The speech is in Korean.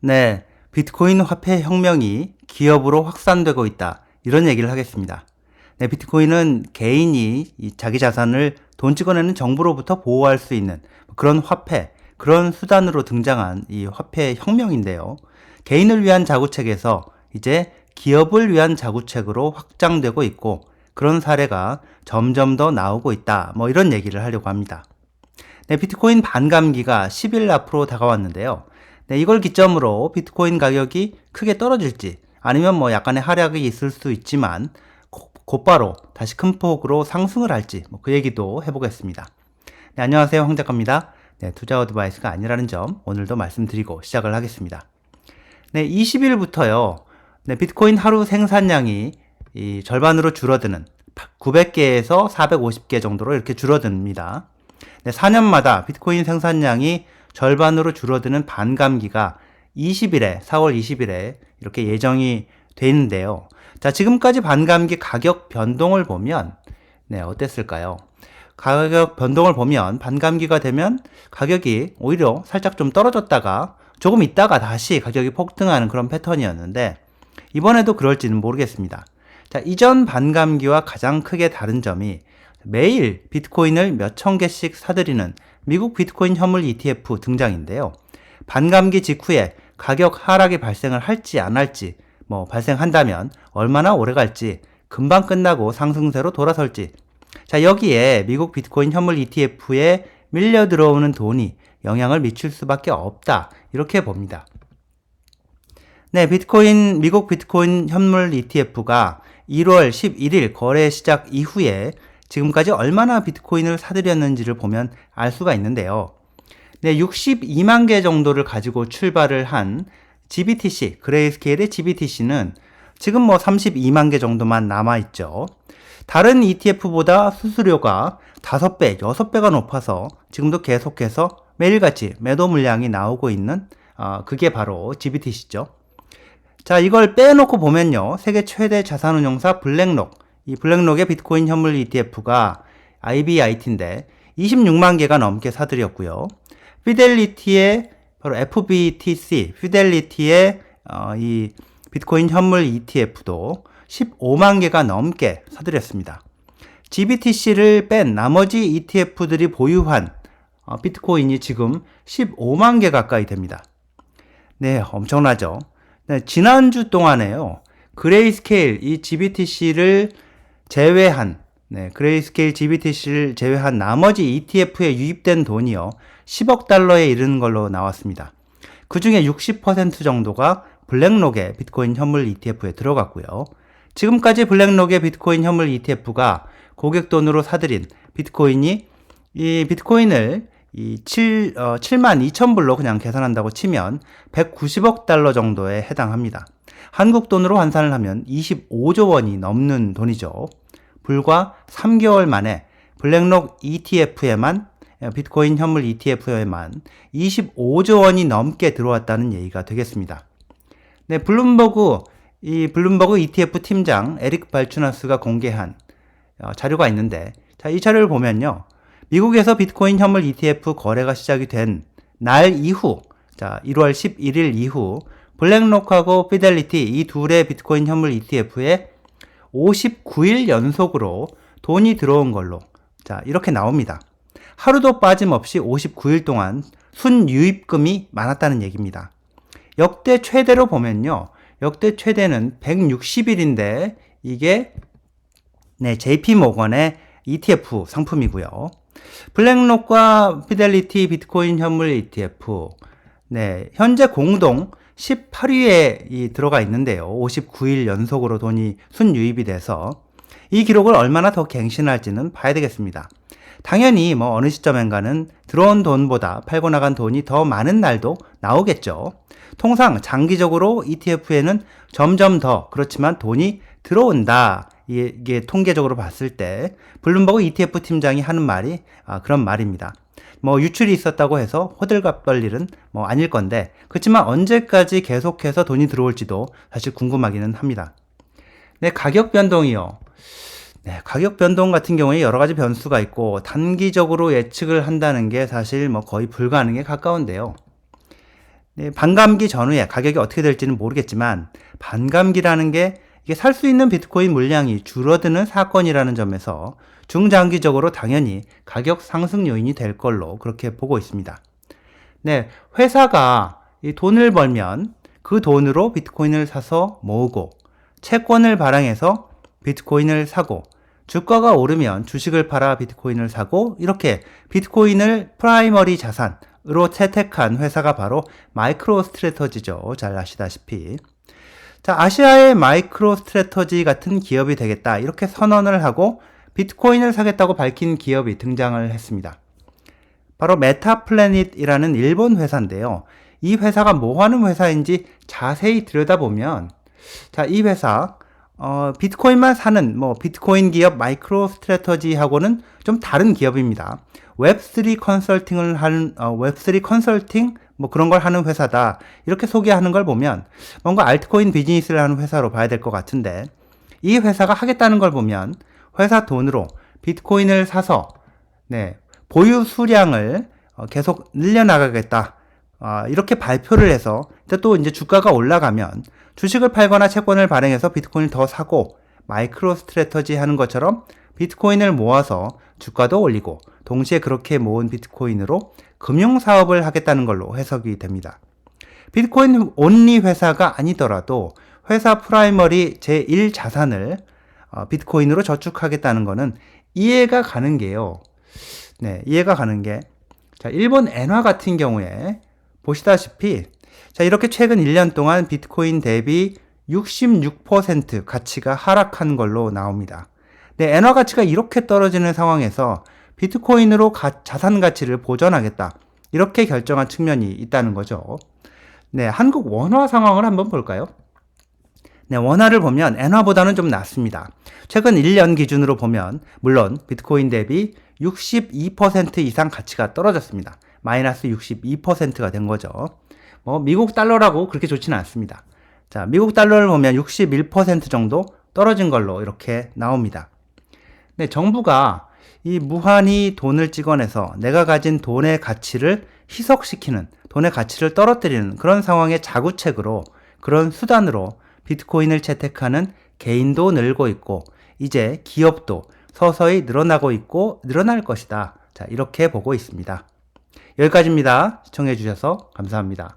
네, 비트코인 화폐 혁명이 기업으로 확산되고 있다. 이런 얘기를 하겠습니다. 네, 비트코인은 개인이 이 자기 자산을 돈 찍어내는 정부로부터 보호할 수 있는 그런 화폐, 그런 수단으로 등장한 이 화폐 혁명인데요. 개인을 위한 자구책에서 이제 기업을 위한 자구책으로 확장되고 있고 그런 사례가 점점 더 나오고 있다. 뭐 이런 얘기를 하려고 합니다. 네, 비트코인 반감기가 10일 앞으로 다가왔는데요. 네, 이걸 기점으로 비트코인 가격이 크게 떨어질지 아니면 뭐 약간의 하락이 있을 수 있지만 곧바로 다시 큰 폭으로 상승을 할지 뭐 그 얘기도 해보겠습니다. 네, 안녕하세요. 황 작가입니다. 네, 투자 어드바이스가 아니라는 점 오늘도 말씀드리고 시작을 하겠습니다. 네, 20일부터요. 네, 비트코인 하루 생산량이 이 절반으로 줄어드는 900개에서 450개 정도로 이렇게 줄어듭니다. 네, 4년마다 비트코인 생산량이 절반으로 줄어드는 반감기가 20일에 4월 20일에 이렇게 예정이 돼 있는데요. 자, 지금까지 반감기 가격 변동을 보면 네, 어땠을까요? 가격 변동을 보면 반감기가 되면 가격이 오히려 살짝 좀 떨어졌다가 조금 있다가 다시 가격이 폭등하는 그런 패턴이었는데 이번에도 그럴지는 모르겠습니다. 자, 이전 반감기와 가장 크게 다른 점이 매일 비트코인을 몇 천 개씩 사들이는 미국 비트코인 현물 ETF 등장인데요. 반감기 직후에 가격 하락이 발생을 할지 안 할지, 뭐 발생한다면 얼마나 오래 갈지, 금방 끝나고 상승세로 돌아설지. 자, 여기에 미국 비트코인 현물 ETF에 밀려 들어오는 돈이 영향을 미칠 수밖에 없다. 이렇게 봅니다. 네, 비트코인, 미국 비트코인 현물 ETF가 1월 11일 거래 시작 이후에 지금까지 얼마나 비트코인을 사들였는지를 보면 알 수가 있는데요. 네, 62만 개 정도를 가지고 출발을 한 GBTC, 그레이스케일의 GBTC는 지금 뭐 32만 개 정도만 남아있죠. 다른 ETF보다 수수료가 5배, 6배가 높아서 지금도 계속해서 매일같이 매도 물량이 나오고 있는 어, 그게 바로 GBTC죠. 자, 이걸 빼놓고 보면요. 세계 최대 자산운용사 블랙록, 이 블랙록의 비트코인 현물 ETF가 IBIT인데 26만 개가 넘게 사들였고요. 피델리티의 바로 FBTC, 피델리티의 어, 이 비트코인 현물 ETF도 15만 개가 넘게 사들였습니다. GBTC를 뺀 나머지 ETF들이 보유한 어, 비트코인이 지금 15만 개 가까이 됩니다. 네, 엄청나죠. 네, 지난주 동안에요. 그레이스케일 이 GBTC를 제외한 네, 그레이스케일 GBTC를 제외한 나머지 ETF에 유입된 돈이요. 10억 달러에 이르는 걸로 나왔습니다. 그 중에 60% 정도가 블랙록의 비트코인 현물 ETF에 들어갔고요. 지금까지 블랙록의 비트코인 현물 ETF가 고객 돈으로 사들인 비트코인이 이 비트코인을 이 7, 어, 7만 2천 불로 그냥 계산한다고 치면 190억 달러 정도에 해당합니다. 한국 돈으로 환산을 하면 25조 원이 넘는 돈이죠. 불과 3개월 만에 블랙록 ETF에만 비트코인 현물 ETF에만 25조 원이 넘게 들어왔다는 얘기가 되겠습니다. 네, 블룸버그 이 블룸버그 ETF 팀장 에릭 발추나스가 공개한 어, 자료가 있는데 자, 이 자료를 보면요. 미국에서 비트코인 현물 ETF 거래가 시작이 된 날 이후 자, 1월 11일 이후 블랙록하고 피델리티 이 둘의 비트코인 현물 ETF에 59일 연속으로 돈이 들어온 걸로 자 이렇게 나옵니다. 하루도 빠짐없이 59일 동안 순유입금이 많았다는 얘기입니다. 역대 최대로 보면요. 역대 최대는 160일인데 이게 네, JP 모건의 ETF 상품이고요. 블랙록과 피델리티 비트코인 현물 ETF 네, 현재 공동 18위에 이 들어가 있는데요. 59일 연속으로 돈이 순유입이 돼서 이 기록을 얼마나 더 갱신할지는 봐야 되겠습니다. 당연히 뭐 어느 시점엔가는 들어온 돈보다 팔고 나간 돈이 더 많은 날도 나오겠죠. 통상 장기적으로 ETF에는 점점 더 그렇지만 돈이 들어온다. 이게 통계적으로 봤을 때 블룸버그 ETF 팀장이 하는 말이 아, 그런 말입니다. 뭐 유출이 있었다고 해서 호들갑 떨 일은 뭐 아닐 건데 그렇지만 언제까지 계속해서 돈이 들어올지도 사실 궁금하기는 합니다. 네, 가격 변동이요. 네, 가격 변동 같은 경우에 여러 가지 변수가 있고 단기적으로 예측을 한다는 게 사실 뭐 거의 불가능에 가까운데요. 네, 반감기 전후에 가격이 어떻게 될지는 모르겠지만 반감기라는 게 이게 살 수 있는 비트코인 물량이 줄어드는 사건이라는 점에서 중장기적으로 당연히 가격 상승 요인이 될 걸로 그렇게 보고 있습니다. 네, 회사가 이 돈을 벌면 그 돈으로 비트코인을 사서 모으고 채권을 발행해서 비트코인을 사고 주가가 오르면 주식을 팔아 비트코인을 사고 이렇게 비트코인을 프라이머리 자산으로 채택한 회사가 바로 마이크로 스트레터지죠. 잘 아시다시피. 자, 아시아의 마이크로 스트레터지 같은 기업이 되겠다. 이렇게 선언을 하고 비트코인을 사겠다고 밝힌 기업이 등장을 했습니다. 바로 메타플래닛이라는 일본 회사인데요. 이 회사가 뭐 하는 회사인지 자세히 들여다보면 자, 이 회사 어, 비트코인만 사는 뭐 비트코인 기업 마이크로 스트래터지하고는 좀 다른 기업입니다. 웹3 컨설팅을 하는 어, 웹3 컨설팅 뭐 그런 걸 하는 회사다. 이렇게 소개하는 걸 보면 뭔가 알트코인 비즈니스를 하는 회사로 봐야 될 것 같은데 이 회사가 하겠다는 걸 보면 회사 돈으로 비트코인을 사서 네, 보유 수량을 어, 계속 늘려나가겠다. 아, 이렇게 발표를 해서 또 이제 주가가 올라가면 주식을 팔거나 채권을 발행해서 비트코인을 더 사고 마이크로 스트래터지 하는 것처럼 비트코인을 모아서 주가도 올리고 동시에 그렇게 모은 비트코인으로 금융 사업을 하겠다는 걸로 해석이 됩니다. 비트코인 온리 회사가 아니더라도 회사 프라이머리 제1 자산을 어, 비트코인으로 저축하겠다는 것은 이해가 가는 게요. 네, 이해가 가는 게 자, 일본 엔화 같은 경우에 보시다시피 자, 이렇게 최근 1년 동안 비트코인 대비 66% 가치가 하락한 걸로 나옵니다. 네, 엔화 가치가 이렇게 떨어지는 상황에서 비트코인으로 가, 자산 가치를 보전하겠다. 이렇게 결정한 측면이 있다는 거죠. 네, 한국 원화 상황을 한번 볼까요? 네, 원화를 보면 엔화보다는 좀 낮습니다. 최근 1년 기준으로 보면 물론 비트코인 대비 62% 이상 가치가 떨어졌습니다. 마이너스 62%가 된 거죠. 뭐 미국 달러라고 그렇게 좋지는 않습니다. 자, 미국 달러를 보면 61% 정도 떨어진 걸로 이렇게 나옵니다. 네, 정부가 이 무한히 돈을 찍어내서 내가 가진 돈의 가치를 희석시키는 돈의 가치를 떨어뜨리는 그런 상황의 자구책으로 그런 수단으로 비트코인을 채택하는 개인도 늘고 있고 이제 기업도 서서히 늘어나고 있고 늘어날 것이다. 자, 이렇게 보고 있습니다. 여기까지입니다. 시청해 주셔서 감사합니다.